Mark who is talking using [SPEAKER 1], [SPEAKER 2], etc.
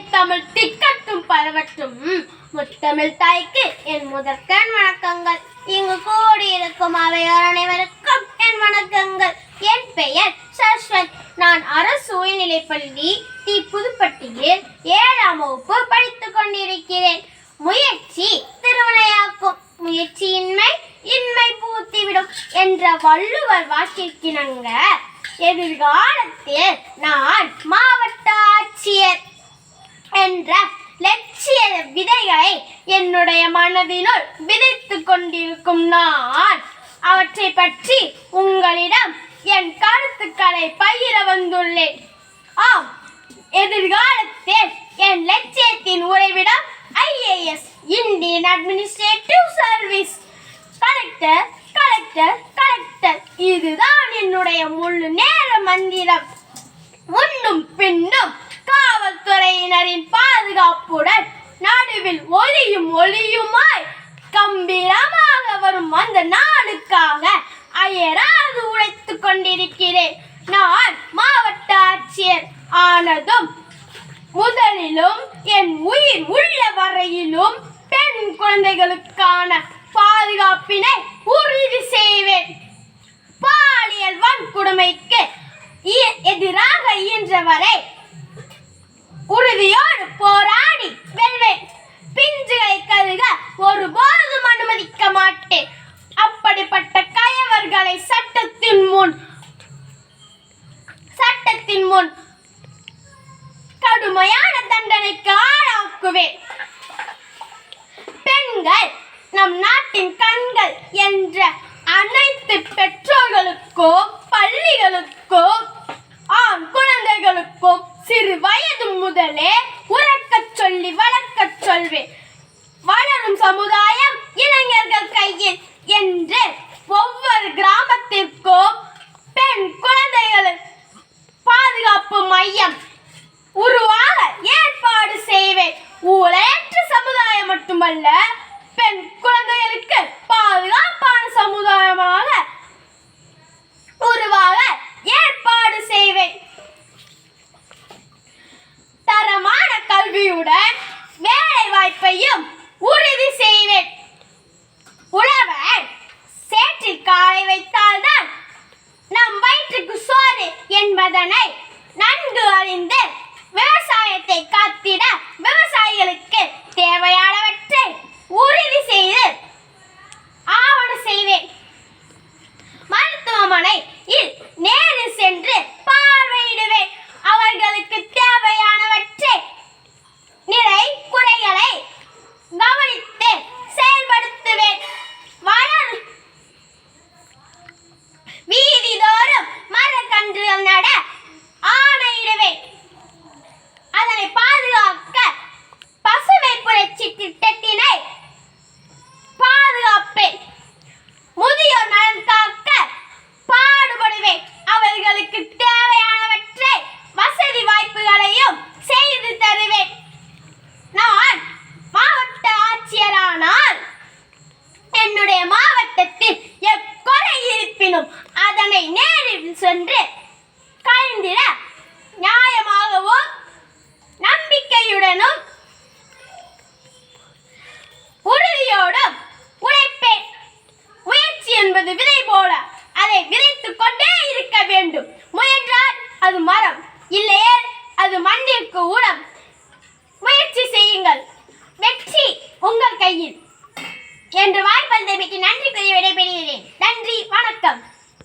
[SPEAKER 1] தமிழ் திக்கட்டும் பரவட்டும். முத்தமிழ் தாய்க்கு என் முதற்கண் வணக்கங்கள். இங்கு கூடியிருக்கும் அவையோர் அனைவருக்கும் என் வணக்கங்கள். என் பெயர் சரஸ்வத். நான் அரசு உயர்நிலைப்பள்ளி டி புதுப்பட்டியில் ஏழாம் வகுப்பு படித்துக் கொண்டிருக்கிறேன். முயற்சி திருவினையாக்கும். முயற்சியின்மை இன்மை பூத்திவிடும் என்ற வள்ளுவர் வாக்கிற்கிணங்க எதிர்காலத்தில் நான் மாவட்ட ஆட்சியர். என்ற லட்சிய விதைகளை என்னுடைய மனதினுள் விதைத்துக் கொண்டிருக்கும் நான். அவற்றை பற்றி உங்களிடம் என் கருத்துக்களை பகிர வந்துள்ளேன். ஆம் எதிர்காலத்தில் என் லட்சியத்தின் உறைவிடம் IAS Indian administrative service. Collector collector collector இதுதான் என்னுடைய முழு நேர மந்திரம். முன்னும் பின்னும் காவல்துறையினரின் பாதுகாப்புடன் நடுவில் ஒளியும் ஒளியுமாய் கம்பீரமாக வரும் அந்த நாளுக்காக அயராது உழைத்துக் கொண்டிருக்கிறேன். நான் மாவட்ட ஆட்சியர் ஆனதும் முதலிலும் என் உயிர் உள்ள வரையிலும் பெண் குழந்தைகளுக்கான பாதுகாப்பினை உறுதி செய்வேன். பாலியல் வன்கொடுமைக்கு இ- எதிராக இயன்றவரை உறுதியோடு போராடி வெல்வேன் பிஞ்சுகளை கருக ஒருபோதும் அனுமதிக்க மாட்டேன். அப்படிப்பட்ட கயவர்களை சட்டத்தின் முன் சட்டத்தின் முன் கடுமையான தண்டனைக்கு ஆளாக்குவேன். பெண்கள் நம் நாட்டின் கண்கள் என்ற அனைத்து பெற்றோர்களுக்கும் பள்ளிகளுக்கும் மையம். உருவாக ஏற்பாடு செய்வேன். ஊழலற்ற சமுதாயம் மட்டுமல்ல பெண் குழந்தைகளுக்கு பாதுகாப்பான சமுதாயமாக உருவாக ஏற்பாடு செய்வேன். தரமான கல்வியுடன் வேலை வாய்ப்பையும் உறுதி செய்வேன். உழவன் சேற்றில் காலை வைத்தால்தான் நம் வயிற்றுக்கு சோறு என்பதனை in there. இருப்பினும் அதனை நேரில் சென்று கலந்திட நியாயமாகவும் நம்பிக்கையுடனும் உறுதியோடும் உழைப்பேன். முயற்சி என்பது விதை போல அதை விதைத்துக் கொண்டே இருக்க வேண்டும். முயன்றால் அது மரம் இல்லையே அது மண்ணிற்கு உரம். முயற்சி செய்யுங்கள். வெற்றி உங்கள் கையில். என்று வாய்ப்பளித்தமைக்கு நன்றி